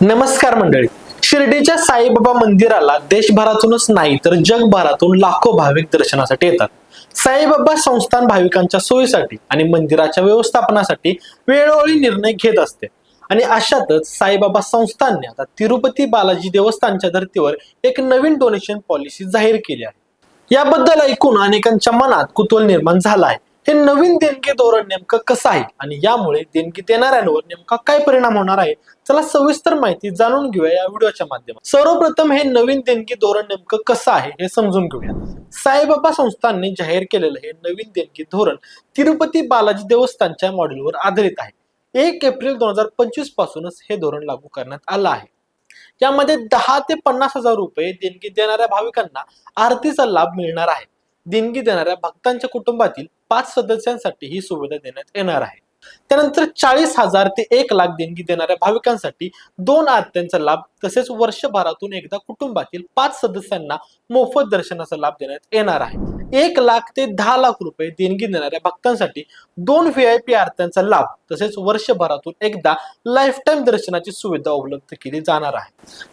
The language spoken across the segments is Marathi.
नमस्कार मंडळी. शिर्डीच्या साईबाबा मंदिराला देशभरातूनच नाही तर जगभरातून लाखो भाविक दर्शनासाठी येतात. साईबाबा संस्थान भाविकांच्या सोयीसाठी आणि मंदिराच्या व्यवस्थापनासाठी वेळोवेळी निर्णय घेत असते. आणि अशातच साईबाबा संस्थानने आता तिरुपती बालाजी देवस्थानच्या धर्तीवर एक नवीन डोनेशन पॉलिसी जाहीर केली आहे. याबद्दल ऐकून अनेकांच्या मनात कुतूहल निर्माण झाला आहे. हे नवीन देणगी धोरण नेमकं कसं आहे? आणि यामुळे देणगी देणाऱ्यांवर नेमका काय परिणाम होणार आहे? चला सविस्तर माहिती जाणून घेऊया या व्हिडिओच्या माध्यमात सर्वप्रथम हे नवीन देणगी धोरण नेमकं कसं आहे हे समजून घेऊया. साईबाबा संस्थांनी जाहीर केलेलं हे नवीन देणगी धोरण तिरुपती बालाजी देवस्थानच्या मॉडेलवर आधारित आहे. एक एप्रिल दोन हजार पंचवीस पासूनच हे धोरण लागू करण्यात आलं आहे. यामध्ये दहा ते पन्नास हजार रुपये देणगी देणाऱ्या भाविकांना आरतीचा लाभ मिळणार आहे. देणगी देणाऱ्या भक्तांच्या कुटुंबातील पाच सदस्यांसाठी ही सुविधा देण्यात येणार आहे. त्यानंतर चाळीस हजार ते एक लाख देणगी देणाऱ्या भाविकांसाठी दोन आरत्यांचा लाभ तसेच वर्षभरातून एकदा कुटुंबातील पाच सदस्यांना मोफत दर्शनाचा लाभ देण्यात येणार आहे. एक लाख ते दहा लाख रुपये देणगी देणाऱ्या भक्तांसाठी दोन व्ही आय पी आरत्यांचा लाभ तसेच वर्षभरातून एकदा लाईफ टाईम दर्शनाची सुविधा उपलब्ध केली जाणार आहे.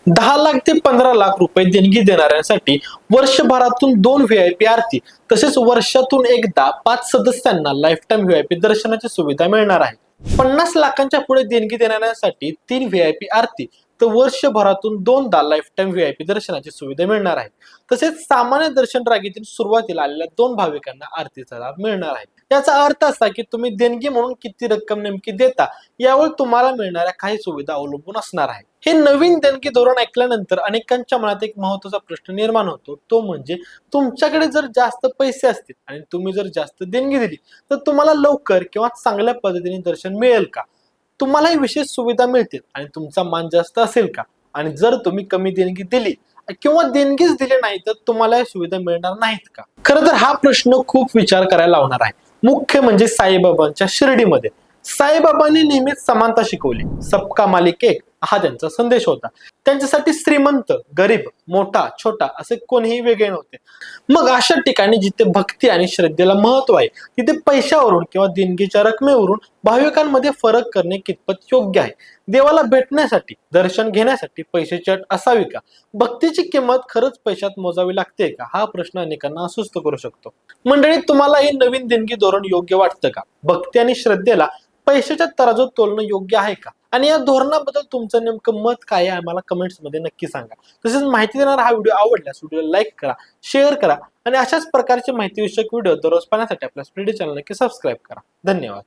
दहा लाख ते पंधरा लाख रुपये देणगी देणाऱ्यांसाठी वर्षभरातून दोन व्ही आय पी आरती तसेच वर्षातून एकदा पाच सदस्यांना life time V I P दर्शनाची सुविधा मिळणार आहे. पन्नास लाखांच्या पुढे देणगी देणाऱ्यांसाठी तीन व्ही आय पी आरती तर वर्षभरातून दोनदा life time V I P दर्शनाची सुविधा मिळणार आहे. तसेच सामान्य दर्शन रागेतील सुरुवातीला आलेल्या दोन भाविकांना आरतीचा लाभ मिळणार आहे. याचा अर्थ असा की तुम्ही देणगी म्हणून किती रक्कम नेमकी देता यावर तुम्हाला मिळणाऱ्या काही सुविधा अवलंबून असणार आहे. हे नवीन देणगी धोरण ऐकल्यानंतर अनेकांच्या मनात एक महत्त्वाचा प्रश्न निर्माण होतो. तो म्हणजे तुमच्याकडे जर जास्त पैसे असतील आणि तुम्ही जर जास्त देणगी दिली तर तुम्हाला लवकर किंवा चांगल्या पद्धतीने दर्शन मिळेल का? तुम्हालाही विशेष सुविधा मिळतील आणि तुमचा मान जास्त असेल का? आणि जर तुम्ही कमी देणगी दिली किंवा देणगीच दिली नाही तर तुम्हाला या सुविधा मिळणार नाहीत का? खरं तर हा प्रश्न खूप विचार करायला लावणार आहे. मुख्य म्हणजे साईबाबांच्या शिर्डीमध्ये. साईबाबांनी नेहमीच समानता शिकवली. सबका मालिक एक हा त्यांचा संदेश होता. त्यांच्यासाठी श्रीमंत गरीब मोठा छोटा असे कोणीही वेगळे नव्हते. मग अशा ठिकाणी जिथे भक्ती आणि श्रद्धेला महत्त्व आहे तिथे पैशावरून किंवा देणगीच्या रकमेवरून भाविकांमध्ये फरक करणे कितपत योग्य आहे? देवाला भेटण्यासाठी दर्शन घेण्यासाठी पैशाची अट असावी का? भक्तीची किंमत खरंच पैशात मोजावी लागते का? हा प्रश्न अनेकांना अस्वस्थ करू शकतो. मंडळी तुम्हाला हे नवीन देणगी धोरण योग्य वाटतं का? भक्ती आणि श्रद्धेला पैशाच्या तराजूत तोलणं योग्य आहे का? आणि या धोरणाबद्दल तुमचं नेमकं मत काय आहे आम्हाला कमेंट्समध्ये नक्की सांगा. तसेच माहिती देणारा हा व्हिडिओ आवडल्यास व्हिडिओला लाईक करा शेअर करा आणि अशाच प्रकारचे माहितीविषयक व्हिडिओ दररोज पाहण्यासाठी आपल्या स्प्रेडी चॅनल नक्की सबस्क्राईब करा. धन्यवाद.